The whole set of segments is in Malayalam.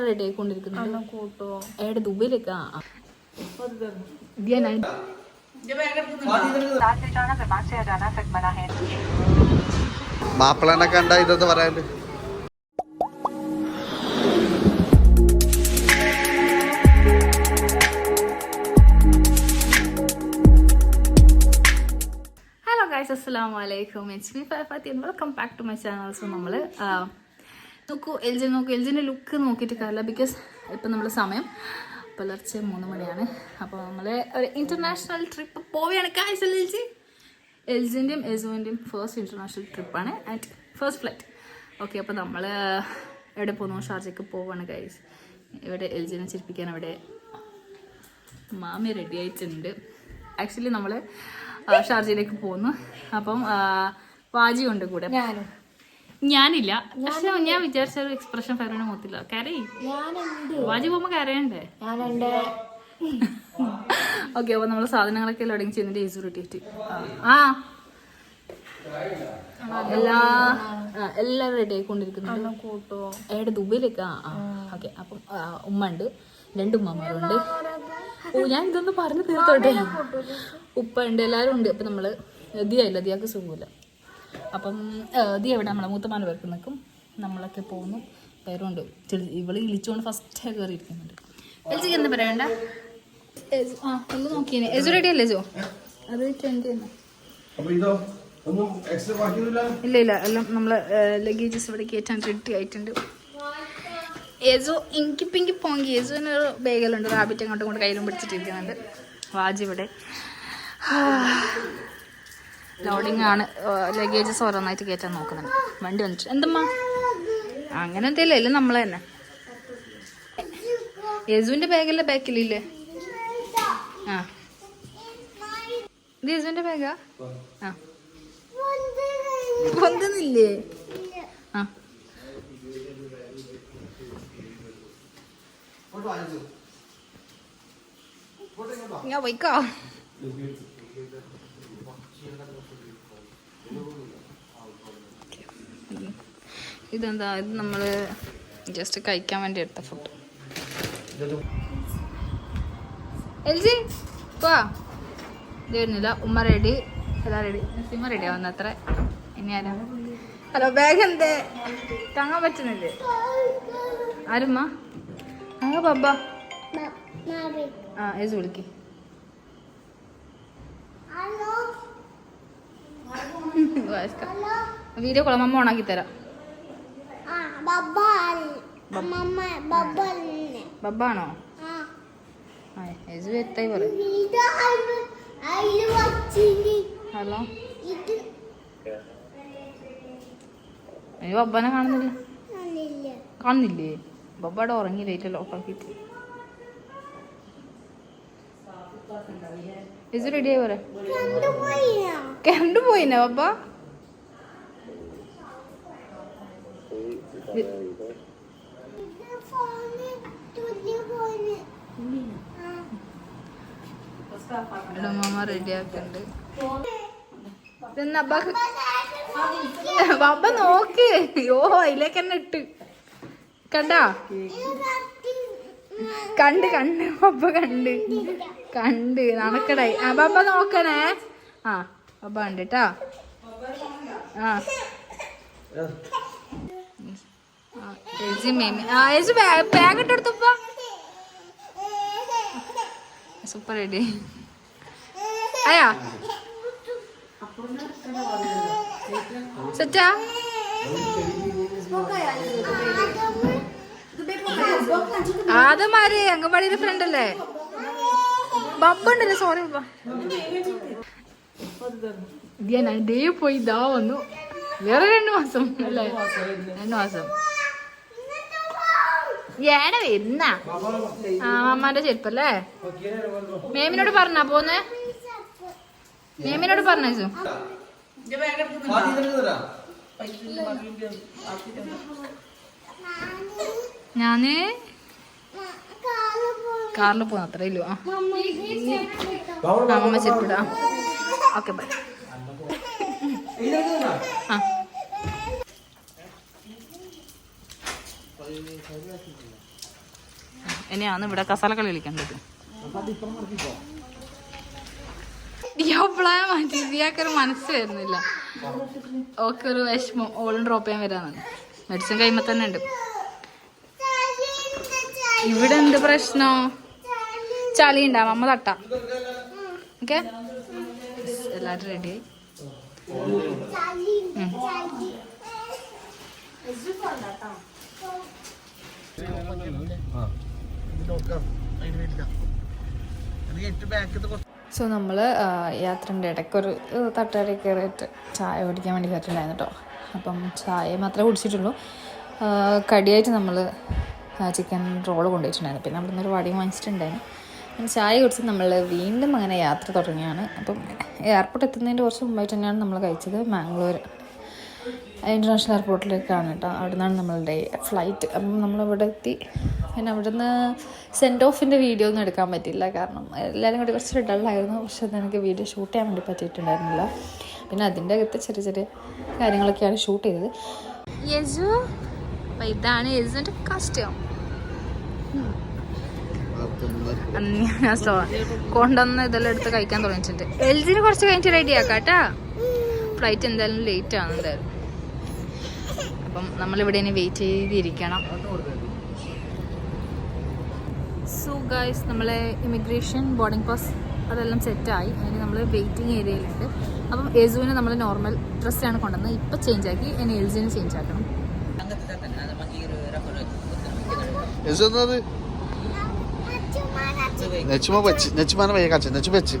റെഡി ആയിക്കൊണ്ടിരിക്കുന്നുണ്ട് കൂട്ടോ. എവിടെ ദുബൈയിലേക്ക് മാപ്പിളനെ കണ്ട ഇതെന്ന് പറയാണ്ട് ഹലോ ഗൈസ് അസ്സാം വലൈക്കും it's me Fathi welcome back to my channel so നമ്മൾ നോക്കൂ എൽജി നോക്കൂ എൽജിന്റെ ലുക്ക് നോക്കിയിട്ട് കാര്യമില്ല ബിക്കോസ് ഇപ്പം നമ്മൾ സമയം പുലർച്ചെ മൂന്ന് മണിയാണ്. അപ്പോൾ നമ്മൾ ഒരു ഇന്റർനാഷണൽ ട്രിപ്പ് പോവുകയാണ്. കാഴ്ച എൽ ജി എൽജിന്റെയും എസുവിന്റെയും ഫസ്റ്റ് ഇന്റർനാഷണൽ ട്രിപ്പാണ് ആൻഡ് ഫസ്റ്റ് ഫ്ലൈറ്റ് ഓക്കെ അപ്പോൾ നമ്മൾ എവിടെ പോകുന്നു ഷാർജയ്ക്ക് പോവുകയാണ് കാഴ്ച ഇവിടെ എൽജിനെ ചിരിപ്പിക്കാൻ അവിടെ മാമി റെഡി ആയിട്ടുണ്ട്. ആക്ച്വലി നമ്മൾ ഷാർജയിലേക്ക് പോകുന്നു അപ്പം വാജി ഉണ്ട് കൂടെ. ഞാനും. ഞാനില്ല. പക്ഷെ ഞാൻ വിചാരിച്ച ഒരു എക്സ്പ്രഷൻ ഫെറോന് മൊത്തില്ല കരയി. വാജി പോകുമ്പോ കരയണ്ടേ? ഓക്കെ അപ്പൊ നമ്മൾ സാധനങ്ങളൊക്കെ ലോഡിങ് അടങ്ങി ഈസ് റിട്ടീറ്റ് ആ. എല്ലാ എല്ലാവരും എല്ലാം റെഡി ആയിക്കൊണ്ടിരിക്കുന്നുണ്ട്. കൂട്ടോ. എവിടെ ദുബൈയിലേക്ക്? ആ ഓക്കെ അപ്പം ഉമ്മ ഉണ്ട് രണ്ട് ഉമ്മമാരുണ്ട്. ഓ ഞാൻ ഇതൊന്ന് പറഞ്ഞു തീർത്തോട്ടെ. ഉപ്പ ഉണ്ട് എല്ലാവരും ഉണ്ട്. അപ്പം നമ്മൾ ദിയ ഇല്ല ദിയാക്ക് സുഖമില്ല. അപ്പം ഇത് എവിടെ നമ്മളെ മൂത്തമാല പേർക്ക് നിൽക്കും നമ്മളൊക്കെ പോകുന്നു. പേരുണ്ട്. ഇവൾ ഇളിച്ചുകൊണ്ട് ഫസ്റ്റ് കയറി ഇരിക്കുന്നുണ്ട് എൽജിക്ക് എന്താ പറയണ്ട? ആ നോക്കിയേനെ. റെഡി അല്ലേ ജോ അത് ട്വന്റി ഇല്ല ഇല്ല. എല്ലാം നമ്മൾ ലഗേജസ് ഇവിടെ കയറ്റാൻ റെഡി ആയിട്ടുണ്ട്. ഏസോ ഇങ്കി പിങ്കി പോങ്കി. ഏസോന് ഒരു റാബിറ്റ് അങ്ങോട്ടും ഇങ്ങോട്ടും കയ്യിലും പിടിച്ചിട്ടിരിക്കുന്നുണ്ട്. വാജി ഇവിടെ. ലോഡിങ് ആണ് ലഗേജസ് ഓരോന്നായിട്ട് കയറ്റാൻ നോക്കുന്നുണ്ട്. വണ്ടി വന്നിട്ട്. എന്തമ്മ? അങ്ങനെ എന്തെങ്കിലും ഇല്ല നമ്മളെ തന്നെ. യേസുവിന്റെ ബാഗല്ലേ ബാക്കിലില്ലേ? ആ. യേസുവിന്റെ ബാഗാ? ആ. പൊന്തുന്നില്ലേ? ആ. ഞാൻ പോയിക്കോ. ഇതെന്താ? ഇത് നമ്മൾ ജസ്റ്റ് കഴിക്കാൻ വേണ്ടി എടുത്ത ഫുഡ് എൽജി വാ വരുന്നില്ല. ഉമ്മ റെഡി എല്ലാം റെഡി സിമ്മ റെഡി ആവുന്ന അത്ര. ഇനി ആരാ? ഹലോ ബാഗ് എന്തേ? താങ്ങാൻ പറ്റുന്നില്ലേ? ആരുമ്മ? അങ്ങ ബബ്ബ ആ ഏസ് വിളിക്ക്. വീഡിയോ കോളം അമ്മ ഓണാക്കി തരാം. ബബ്ബാണോ? എത്തായി ഹലോ? ഇനി ബബ്ബാനെ കാണുന്നില്ല. കാണുന്നില്ലേ? ബബ്ബാടെ ഉറങ്ങി ലൈറ്റ് ഓഫ് ആക്കിയിട്ട് ഇത് റെഡി ആയി പറയാം കണ്ടുപോയിന ബബ്ബ ബാബ റെഡി ആക്കുന്നുണ്ട് ബബ്ബ നോക്ക്. യോ അതിലേക്ക് തന്നെ ഇട്ട്. കണ്ടാ? കണ്ട് കണ്ട്. ബാബ കണ്ട്. കണ്ട് നടക്കടായി. ആ ബാബ നോക്കണേ. ആ ബാബ ഉണ്ട് കേട്ടോ ആ ഇട്ടെടുത്തപ്പ സൂപ്പർ റെഡി അയാ? സെറ്റാ? ആദ്യമാര് അംഗൻവാടിയുടെ ഫ്രണ്ട് അല്ലേ? ബബ്ബ. ഉണ്ടല്ലേ സോറി ഞാൻ ഡേ പോയി ഇതാ വന്നു. വേറെ രണ്ടു മാസം അല്ലേ? രണ്ടു മാസം. ഏട വരുന്ന? ആ അമ്മാന്റെ ചെരുപ്പല്ലേ മേമിനോട് പറഞ്ഞാ പോന്നെ? മേമിനോട് പറഞ്ഞു ഞാൻ കാറിൽ പോകുന്ന അത്രേ ഇല്ലു അമ്മ ചെരുപ്പിടാ ഓക്കെ ബൈ. ആ. ഇനിയാണ് ഇവിടെ കസാലക്കളി കളിക്കേണ്ടത് എപ്പോഴാണ് മാറ്റി മനസ്സ് വരുന്നില്ല. ഓക്കെ ഒരു വിഷമം. ഓളും ഡ്രോപ്പ് ചെയ്യാൻ വരാന്ന് മെഡിസിൻ കഴിയുമ്പോൾ തന്നെ ഉണ്ട്. ഇവിടെ എന്ത് പ്രശ്നോ? ചളി ഉണ്ടാവും അമ്മ തട്ട. ഓക്കെ? എല്ലാവരും റെഡിയായി സോ നമ്മൾ യാത്രന്റെ ഇടയ്ക്കൊരു തട്ടുകടയിൽ കയറിയിട്ട് ചായ കുടിക്കാൻ വേണ്ടി കയറിയിട്ടുണ്ടായിരുന്നു കേട്ടോ അപ്പം ചായ മാത്രമേ കുടിച്ചിട്ടുള്ളൂ. കടിയായിട്ട് നമ്മൾ ചിക്കൻ റോൾ കൊണ്ടുപോയിട്ടുണ്ടായിരുന്നു പിന്നെ അവിടെ നിന്ന് ഒരു വടി വാങ്ങിച്ചിട്ടുണ്ടായിരുന്നു. ചായ കുടിച്ച് നമ്മൾ വീണ്ടും അങ്ങനെ യാത്ര തുടങ്ങിയാണ് അപ്പം എയർപോർട്ട് എത്തുന്നതിന്റെ കുറച്ച് മുമ്പായിട്ട് തന്നെയാണ് നമ്മൾ കഴിച്ചത് മാംഗ്ലൂർ ഇന്റർനാഷണൽ എയർപോർട്ടിലേക്കാണ് കേട്ടോ. അവിടെ നിന്നാണ് നമ്മളുടെ ഫ്ലൈറ്റ് അപ്പം നമ്മളിവിടെ എത്തി. പിന്നെ അവിടുന്ന് സെൻഡ് ഓഫിന്റെ വീഡിയോ ഒന്നും എടുക്കാൻ പറ്റിയില്ല. കാരണം എല്ലാവരും കൂടി കുറച്ച് ഡള്ളായിരുന്നു പക്ഷെ അത് എനിക്ക് വീഡിയോ ഷൂട്ട് ചെയ്യാൻ വേണ്ടി പറ്റിയിട്ടുണ്ടായിരുന്നില്ല. പിന്നെ അതിന്റെ അകത്ത് ചെറിയ ചെറിയ കാര്യങ്ങളൊക്കെയാണ് ഷൂട്ട് ചെയ്തത്. യജു ഇതാണ് യജുവിന്റെ കസ്റ്റം ഞാൻ കൊണ്ടുവന്ന് ഇതെല്ലാം എടുത്ത് കഴിക്കാൻ തുടങ്ങിയിട്ടുണ്ട് എൽ ജിന് കുറച്ച് കഴിഞ്ഞിട്ട് റെഡി ആക്കാം കേട്ടാ ഫ്ലൈറ്റ് എന്തായാലും ലേറ്റ് ആണ് എന്തായാലും. അപ്പം നമ്മളിവിടെ ഇനി വെയിറ്റ് ചെയ്തിരിക്കണം. സോ ഗൈസ് നമ്മളെ ഇമിഗ്രേഷൻ ബോർഡിംഗ് പാസ് അതെല്ലാം സെറ്റായി അതിന് നമ്മൾ വെയിറ്റിംഗ് ഏരിയയിലുണ്ട് അപ്പം എസുവിന് നമ്മൾ നോർമൽ ഡ്രസ്സാണ് കൊണ്ടുവന്നത്. ഇപ്പം ചേഞ്ച് ആക്കി. ഇനി എൽജിനെ ചേഞ്ച് ആക്കണം. എന്നത് നെച്ചുമ വെച്ച് നെച്ചുമാനെ വയ്യ കാച്ച നെച്ചു വെച്ച്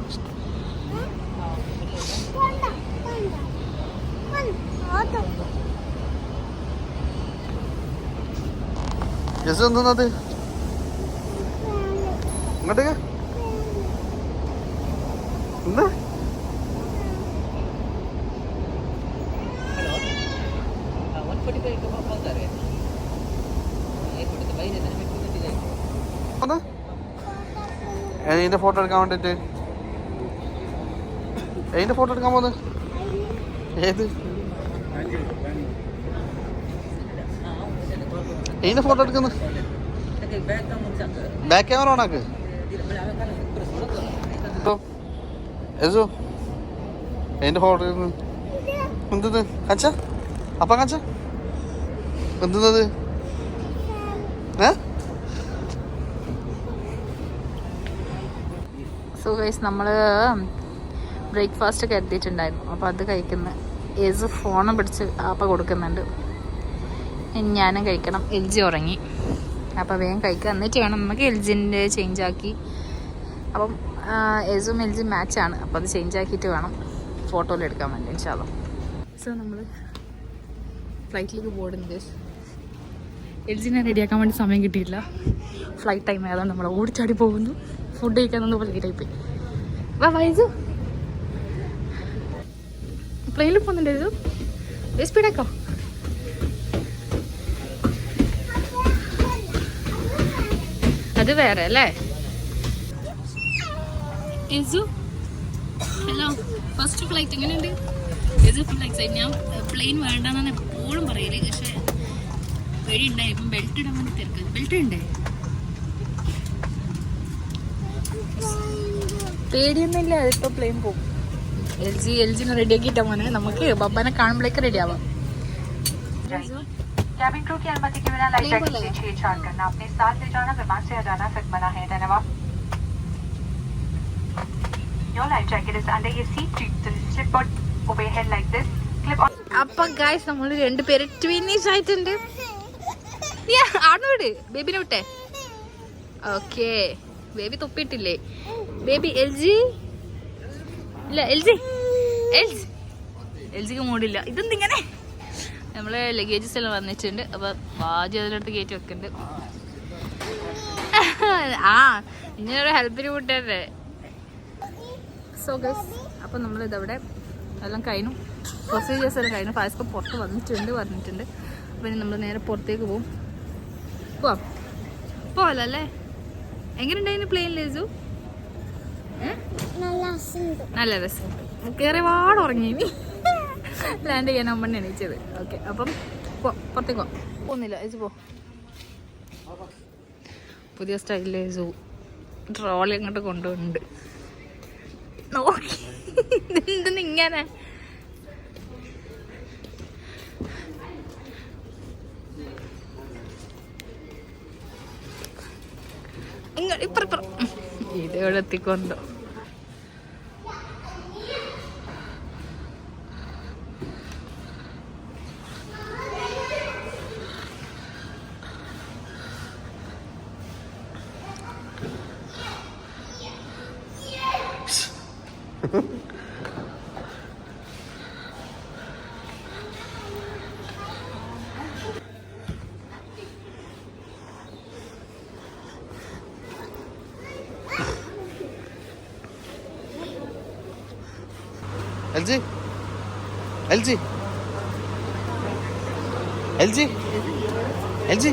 യെസ് എന്നത് ഇങ്ങോട്ടേക്ക് എന്താ ഒന്ന് ഇതിന്റെ ഫോട്ടോ എടുക്കാൻ വേണ്ടിട്ട്. എയിന്റെ ഫോട്ടോ എടുക്കാൻ പോകുന്നത് ഏത്? എയിന്റെ ഫോട്ടോ എടുക്കുന്നത് ബാക്ക് ക്യാമറ ഓണാക്ക് എസോ ഇതിന്റെ ഫോട്ടോ എന്തത്? കാച്ച അപ്പ കാച്ച എന്തത് ഏ? സോ ഗൈസ് നമ്മൾ ബ്രേക്ക്ഫാസ്റ്റ് ഒക്കെ എത്തിയിട്ടുണ്ടായിരുന്നു. അപ്പോൾ അത് കഴിക്കുന്ന ഏസ് ഫോണും പിടിച്ച് ആപ്പ കൊടുക്കുന്നുണ്ട്. ഞാനും കഴിക്കണം. എൽ ജി ഉറങ്ങി. അപ്പോൾ വേഗം കഴിക്കുക എന്നിട്ട് വേണം നമുക്ക് എൽ ജിന്റെ ചേഞ്ച് ആക്കി. അപ്പം എസും എൽ ജി മാച്ചാണ് അപ്പോൾ അത് ചേഞ്ച് ആക്കിയിട്ട് വേണം ഫോട്ടോയിൽ എടുക്കാൻ വേണ്ടി ഇൻഷാല്ലോ സോ നമ്മൾ ഫ്ലൈറ്റിലേക്ക് പോകുന്നുണ്ട് എൽ ജിനെ റെഡിയാക്കാൻ വേണ്ടി സമയം കിട്ടിയില്ല ഫ്ലൈറ്റ് ടൈം ആയതുകൊണ്ട് നമ്മൾ ഓടിച്ചാടി പോകുന്നു. ഫുഡ് കഴിക്കാനൊന്നും പോലെ ലേറ്റായി പോയി വാ വൈസു. പ്ലെയിനിൽ പോകുന്നുണ്ട് ഇത് സ്പീഡാക്കോ അത് വേറെ അല്ലേ? ഹലോ ഫസ്റ്റ് ഫ്ലൈറ്റ് എങ്ങനെയുണ്ട്? ഇത് ഫുൾ എക്സൈറ്റ് ഞാൻ പ്ലെയിൻ വേണ്ടെന്നാണ് എപ്പോഴും പറയൽ. പക്ഷേ വഴിയുണ്ടായി ഇപ്പം ബെൽറ്റ് ഇടാൻ വേണ്ടി തിരക്ക് ബെൽറ്റ് ഉണ്ടേ പേടിയൊന്നുമില്ല അതിപ്പോ പ്ലെയിൻ പോകും എൽ ജി എൽ ജിനെ റെഡി ആക്കിയിട്ടാ മോനെ നമുക്ക് ബബ്ബനെ കാണുമ്പോഴേക്ക് റെഡി ആവാം कैबिन क्रू की अनुमति के बिना लाइट नहीं जैकेट बोला। से छेड़छाड़ करना अपने साथ ले जाना विमान से हटाना फिर मना है धन्यवाद Your life jacket is under your seat. The slip or obey head like this. Clip on. അപ്പൊ ഗായ്സ് നമ്മൾ രണ്ടുപേര് ട്വിന്നീസ് ആയിട്ടുണ്ട് ആണോ വിട് ബേബിനെ വിട്ടെ okay baby തൊപ്പിട്ടില്ലേ baby L G ഇല്ല L G L G L ജിക്ക് മൂടില്ല. ഇതെന്തിങ്ങനെ? നമ്മളെ ലഗേജസ് എല്ലാം വന്നിട്ടുണ്ട്. അപ്പൊ വാജി അതിനടുത്ത് കയറ്റി വെക്കുന്നുണ്ട് ആ ഇങ്ങനൊരു ഹെൽപ്പിന് കൂട്ടല്ലേ സോ ഗസ് നമ്മൾ നമ്മളിതവിടെ എല്ലാം കഴിഞ്ഞു. പ്രൊസീജിയേഴ്സ് എല്ലാം കഴിഞ്ഞു. ഫാസ്കോ പുറത്ത് വന്നിട്ടുണ്ട് പറഞ്ഞിട്ടുണ്ട് അപ്പം ഇനി നമ്മൾ നേരെ പുറത്തേക്ക് പോവും. പോവാം. പോവല്ലോ അല്ലേ? എങ്ങനെയുണ്ടായിരുന്നു പ്ലെയിൻ ലേസു നല്ല രസം കയറി ഉറങ്ങി ലാൻഡ് ചെയ്യാൻ അമ്മ എണീച്ചത്. ഓക്കെ അപ്പം പോ പുറത്തേക്ക് പോ. പോകുന്നില്ല ഏച്ചി പോ. പുതിയ സ്റ്റൈലിലെ സൂ ട്രോളി അങ്ങോട്ട് കൊണ്ടുപോകുന്നുണ്ട് നോക്കി. എന്തെന്ന് ഇങ്ങനെ ഇങ്ങോട്ട് ഇപ്പറപ്പുറം ഇതോടെ എത്തിക്കൊണ്ടോ L G LG G L G L G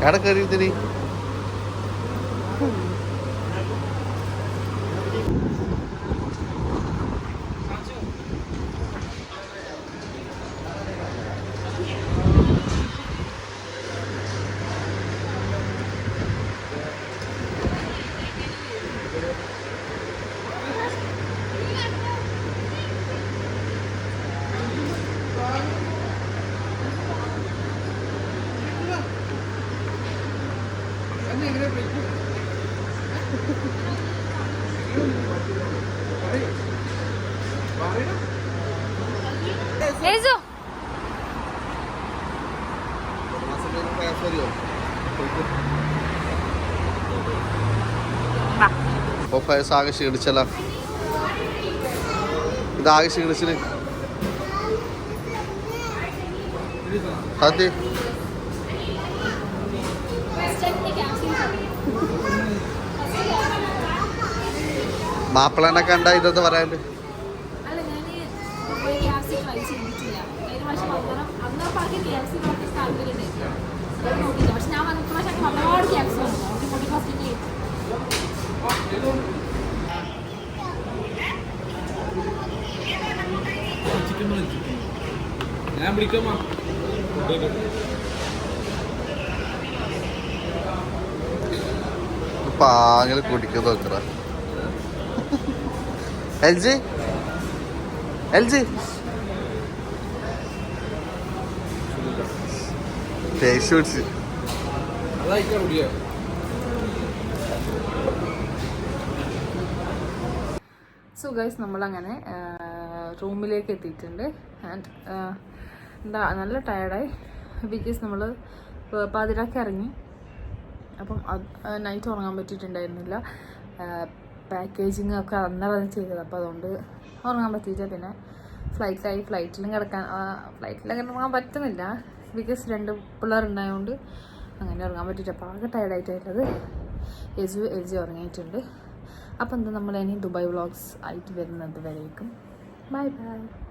എവിടെ കയറിയതിന് ഏജോ പപ്പായസ് ആകെ ക്ഷീണിച്ചല്ല. ഇതാകെ ക്ഷീണിച്ചിന്. സത്യ. മാപ്പിളനെ കണ്ട ഇതെന്ന് പറയാണ്ട്. അല്ല ഞാൻ പോയി കെ ഒരുപാട് ക്യാപ്സ് ട്രൈ ചെയ്തിട്ടില്ല കഴിഞ്ഞ പ്രാവശ്യം വന്നേരം അന്ന് പറഞ്ഞ കെ എഫ് സി കുറച്ച് താല്പര്യം ഉണ്ടായിരുന്നു അത് നോക്കിയില്ല പക്ഷെ ഞാൻ വന്ന പ്രാവശ്യം ഒരുപാട് കെ എഫ് സി വന്നു നമുക്ക് പൊട്ടി ഫസ്റ്റ് ഞാൻ വിളിക്കാമോ പാങ്ങനെ കുടിക്കുന്നു നോക്കറ L G L G taste പിടിച്ച് സോ ഗൈസ് നമ്മളങ്ങനെ റൂമിലേക്ക് എത്തിയിട്ടുണ്ട്. ആൻഡ് എന്താ നല്ല ടയർഡായി ബിക്കോസ് നമ്മൾ പാതിരാക്കി ഇറങ്ങി. അപ്പം നൈറ്റ് ഉറങ്ങാൻ പറ്റിയിട്ടുണ്ടായിരുന്നില്ല. പാക്കേജിങ് ഒക്കെ അന്നേരം ചെയ്തത്. അപ്പോൾ അതുകൊണ്ട് ഉറങ്ങാൻ പറ്റിയില്ല. പിന്നെ ഫ്ലൈറ്റിലായി ഫ്ലൈറ്റിലും കിടക്കാൻ ഫ്ലൈറ്റിലൊക്കെ ഉറങ്ങാൻ പറ്റുന്നില്ല. ബിക്കോസ് രണ്ട് പിള്ളേരുണ്ടായതുകൊണ്ട് അങ്ങനെ ഉറങ്ങാൻ പറ്റിയിട്ട് അപ്പോൾ ആകെ ടയർഡായിട്ടുള്ളത് എജു എജു ഉറങ്ങിയിട്ടുണ്ട്. അപ്പോൾ എന്താ നമ്മൾ ഇനി ദുബായ് വ്ളോഗ്സ് ആയിട്ട് വരുന്നത് വരേക്കും. Bye bye